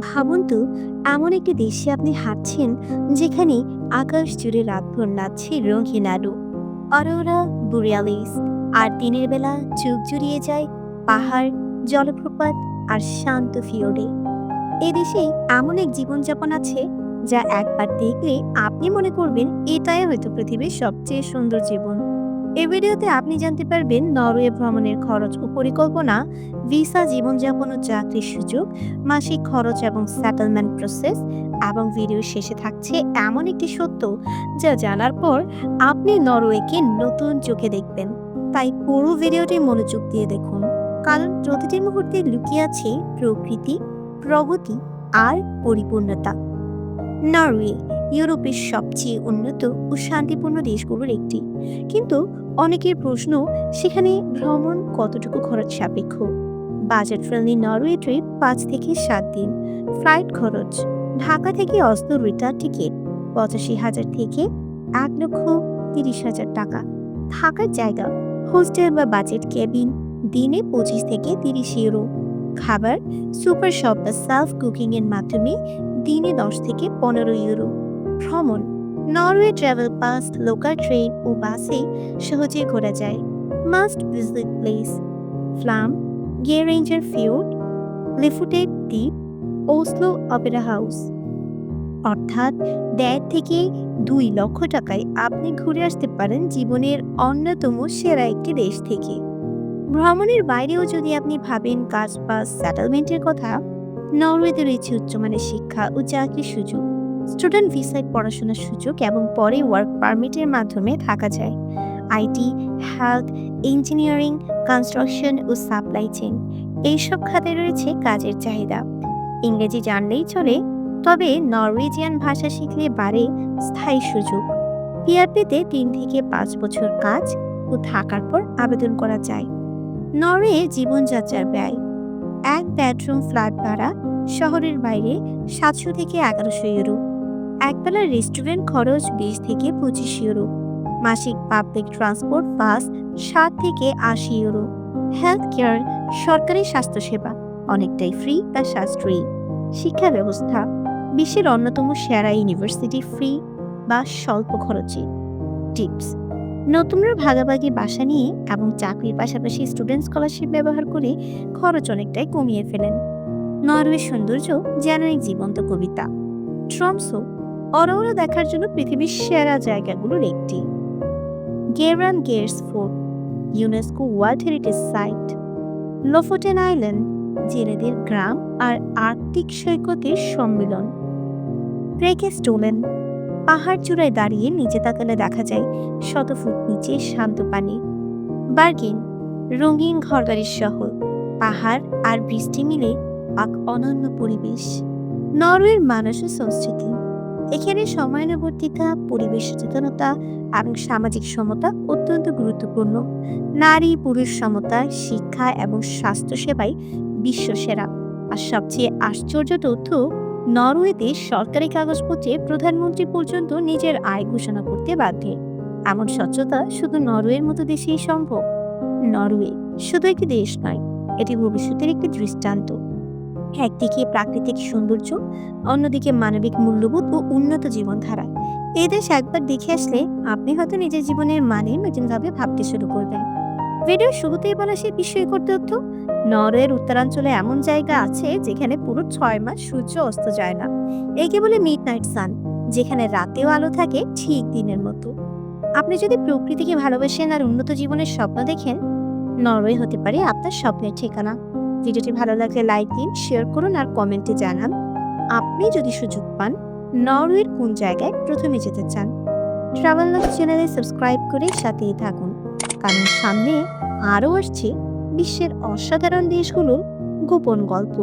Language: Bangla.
ভাবুন তো, এমন একটি দেশে আপনি হাঁটছেন যেখানে আকাশ জুড়ে রাতভর নাচছে রঙিন আলো। অরোরা, বুরিয়ালিস, আর দিনের বেলা চোখ জুড়িয়ে যায় পাহাড়, জলপ্রপাত আর শান্ত ফিওরে এদেশে এমন এক জীবনযাপন আছে যা একবার দেখলে আপনি মনে করবেন এটাই হয়তো পৃথিবীর সবচেয়ে সুন্দর জীবন। এই ভিডিওতে আপনি জানতে পারবেন নরওয়ে ভ্রমণের খরচ ও পরিকল্পনা, ভিসা, জীবনযাপন ও চাকরির সুযোগ, মাসিক খরচ এবং সেটেলমেন্ট প্রসেস এবং ভিডিওর শেষে থাকছে এমন একটি সত্য যা জানার পর আপনি নরওয়েকে নতুন চোখে দেখবেন। তাই পুরো ভিডিওটি মনোযোগ দিয়ে দেখুন। কারণ প্রতিটি মুহূর্তে লুকিয়ে আছে প্রকৃতি, প্রগতি আর পরিপূর্ণতা। নরওয়ে, ইউরোপের সবচেয়ে উন্নত ও শান্তিপূর্ণ দেশগুলোর একটি। কিন্তু অনেকের প্রশ্ন, সেখানে ভ্রমণ কতটুকু খরচ সাপেক্ষ? বাজেট ফ্রেন্ডলি নরওয়ে ট্রিপ পাঁচ থেকে সাত দিন। ফ্লাইট খরচ, ঢাকা থেকে অস্ত রিটার্ন টিকিট, পঁচাশি হাজার থেকে এক লক্ষ তিরিশ হাজার টাকা। থাকার জায়গা, হোস্টেল বা বাজেট কেবিন, দিনে পঁচিশ থেকে তিরিশ ইউরো। খাবার, সুপার শপ বা সেলফ কুকিংয়ের মাধ্যমে দিনে দশ থেকে পনেরো ইউরো। ভ্রমণ Norway travel pass local train ও বাসে সহজে ঘোরা যায়। Must visit place Flam Geiranger fjord Lofoten দ্বীপ ওসলো অপেরা হাউস অর্থাৎ দেড় থেকে দুই লক্ষ টাকায় আপনি ঘুরে আসতে পারেন জীবনের অন্যতম সেরা একটি দেশ থেকে। ভ্রমণের বাইরেও যদি আপনি ভাবেন কাজ বা সেটেলমেন্টের কথা নরওয়েতে রয়েছে উচ্চমানের শিক্ষা ও চাকরির সুযোগ। স্টুডেন্ট ভিসায় পড়াশোনার সুযোগ এবং পরে ওয়ার্ক পারমিটের মাধ্যমে থাকা যায়। আইটি, হেলথ, ইঞ্জিনিয়ারিং, কনস্ট্রাকশন ও সাপ্লাই চেন এইসব খাতে রয়েছে কাজের চাহিদা। ইংরেজি জানলেই চলে, তবে নরওয়েজিয়ান ভাষা শিখলে বাড়ে স্থায়ী সুযোগ। পিআরপিতে তিন থেকে পাঁচ বছর কাজ ও থাকার পর আবেদন করা যায়। নরওয়ে জীবনযাত্রার ব্যয়। এক বেডরুম ফ্ল্যাট ভাড়া শহরের বাইরে সাতশো থেকে এগারোশো ইউরো। একবেলার রেস্টুরেন্ট খরচ বিশ থেকে পঁচিশ ইউরো মাসিক পাবলিক ট্রান্সপোর্ট বাস সাত থেকে আশি ইউরো হেলথ কেয়ার সরকারি স্বাস্থ্যসেবা, অনেকটাই ফ্রি বা সাশ্রয়ী। শিক্ষা ব্যবস্থা বিশ্বের অন্যতম সেরা ইউনিভার্সিটি ফ্রি বা স্বল্প খরচে। টিপস নতুনরা ভাগাভাগি বাসা নিয়ে এবং চাকরির পাশাপাশি স্টুডেন্ট স্কলারশিপ ব্যবহার করে খরচ অনেকটাই কমিয়ে ফেলেন। নরওয়ের সৌন্দর্য যেন এক জীবন্ত কবিতা। ট্রমসো অরোরা দেখার জন্য পৃথিবীর সেরা জায়গাগুলোর একটি। গেরান গেয়ার্স fort UNESCO world heritage site. Lofoten island জেলেদের গ্রাম আর আর্কটিক সৈকতের সম্মিলন। রেকে স্টোলেন, পাহাড় চূড়ায় দাঁড়িয়ে নিচে তাকালে দেখা যায় শত ফুট নিচে শান্ত পানি। বার্গিন, রঙিন ঘরবাড়ির শহর, পাহাড় আর বৃষ্টি মিলে এক অনন্য পরিবেশ। নরওয়ের মানুষ সংস্কৃতি। এখানে সময়ানুবর্তিতা, পরিবেশ সচেতনতা এবং সামাজিক সমতা অত্যন্ত গুরুত্বপূর্ণ। নারী, পুরুষ সমতা, শিক্ষা এবং স্বাস্থ্যসেবায় বিশ্বসেরা আর সবচেয়ে আশ্চর্য তথ্য, নরওয়েতে সরকারি কাগজপত্রে প্রধানমন্ত্রী পর্যন্ত নিজের আয় ঘোষণা করতে বাধ্য। এমন স্বচ্ছতা শুধু নরওয়ের মতো দেশেই সম্ভব। নরওয়ে শুধু একটি দেশ নয়, এটি ভবিষ্যতের একটি দৃষ্টান্ত। একদিকে প্রাকৃতিক সৌন্দর্য, অন্যদিকে মানবিক মূল্যবোধ ও উন্নত জীবনধারা। এই দেশ একবার দেখে আসলে আপনি হয়তো নিজের জীবনের মানে নতুনভাবে ভাবতে শুরু করবেন। ভিডিও শুরুতেই বলা সেই বিস্ময়কর তথ্য, নরওয়ের উত্তরাঞ্চলে এমন জায়গা আছে যেখানে পুরো ছয় মাস সূর্য অস্ত যায় না। একে বলে মিড নাইট সান, যেখানে রাতেও আলো থাকে ঠিক দিনের মতো। আপনি যদি প্রকৃতিকে ভালোবাসেন আর উন্নত জীবনের স্বপ্ন দেখেন, নরওয়ে হতে পারে আপনার স্বপ্নের ঠিকানা। ভিডিওটি ভালো লাগলে লাইক দিন শেয়ার করুন আর কমেন্টে জানান, আপনি যদি সুযোগ পান, নরওয়ের কোন জায়গায় প্রথমে যেতে চান? ট্রাভেল লগ চ্যানেলে সাবস্ক্রাইব করে সাথেই থাকুন, কারণ সামনে আরও আসছে বিশ্বের অসাধারণ দেশগুলোর গোপন গল্প।